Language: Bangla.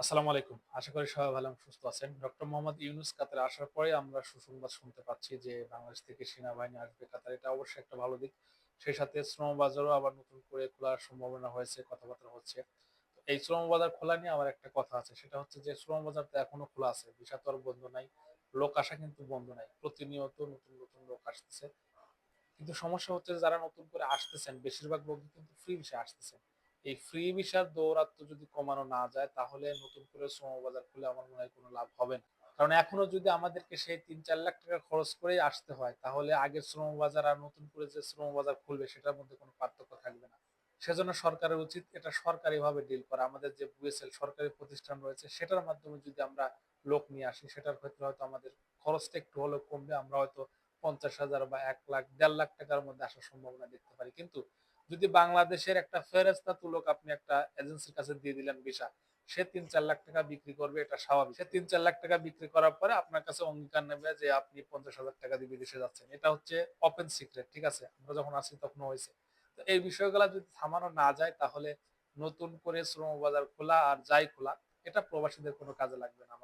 আসসালামু আলাইকুম। আশা করি সবাই ভালো সুস্থ আছেন। ডক্টর মোহাম্মদ ইউনুস কাতারে আসার পরে আমরা সুসংবাদ শুনতে পাচ্ছি যে বাংলাদেশ থেকে সেনাবাহিনী আসবে কাতার। এটা অবশ্যই একটা ভালো দিক। সেই সাথে শ্রম বাজারও আবার নতুন করে খোলার সম্ভাবনা হয়েছে, কথাবার্তা হচ্ছে। এই শ্রম বাজার খোলা নিয়ে আমার একটা কথা আছে। সেটা হচ্ছে যে শ্রম বাজার তো এখনও খোলা আছে। ভিসা বন্ধ নাই। লোক আসা কিন্তু বন্ধ নাই। প্রতিনিয়ত নতুন নতুন লোক আসতেছে। কিন্তু সমস্যা হচ্ছে যারা নতুন করে আসতেছেন, বেশিরভাগ লোকই কিন্তু ফ্রি ভিসা আসতেছেন এই ফ্রি ভিসার দৌরাত্ম্য যদি কমানো না যায়, তাহলে নতুন করে শ্রমবাজার খুলে আমার মনে হয় কোনো লাভ হবে না। কারণ এখনও যদি আমাদেরকে সেই তিন চার লাখ টাকা খরচ করেই আসতে হয়, তাহলে আগের শ্রমবাজার আর নতুন করে যে শ্রমবাজার খুলবে, সেটার মধ্যে কোনো পার্থক্য থাকবে না। সেজন্য সরকারের উচিত এটা সরকারি ভাবে ডিল করা। আমাদের যে বুয়েসেল সরকারি প্রতিষ্ঠান রয়েছে, সেটার মাধ্যমে যদি আমরা লোক নিয়ে আসি, সেটার ক্ষেত্রে হয়তো আমাদের খরচটা একটু হলেও কমবে। আমরা হয়তো পঞ্চাশ হাজার বা এক লাখ, দেড় লাখ টাকার মধ্যে আসার সম্ভাবনা দেখতে পারি। কিন্তু যদি বাংলাদেশের একটা ফেরেস্তা তুলক, আপনি একটা এজেন্সির কাছে দিয়ে দিলেন ভিসা, সে তিন চার লাখ টাকা বিক্রি করবে, এটা স্বাভাবিক। সে তিন চার লাখ টাকা বিক্রি করার পরে আপনার কাছে অঙ্গীকার নেবে যে আপনি পঞ্চাশ হাজার টাকা দিয়ে বিদেশে যাচ্ছেন। এটা হচ্ছে ওপেন সিক্রেট ঠিক আছে? আমরা যখন আসি তখন হয়েছে। তো এই বিষয়গুলো যদি থামানো না যায়, তাহলে নতুন করে শ্রম বাজার খোলা আর যাই খোলা, এটা প্রবাসীদের কোনো কাজে লাগবে না।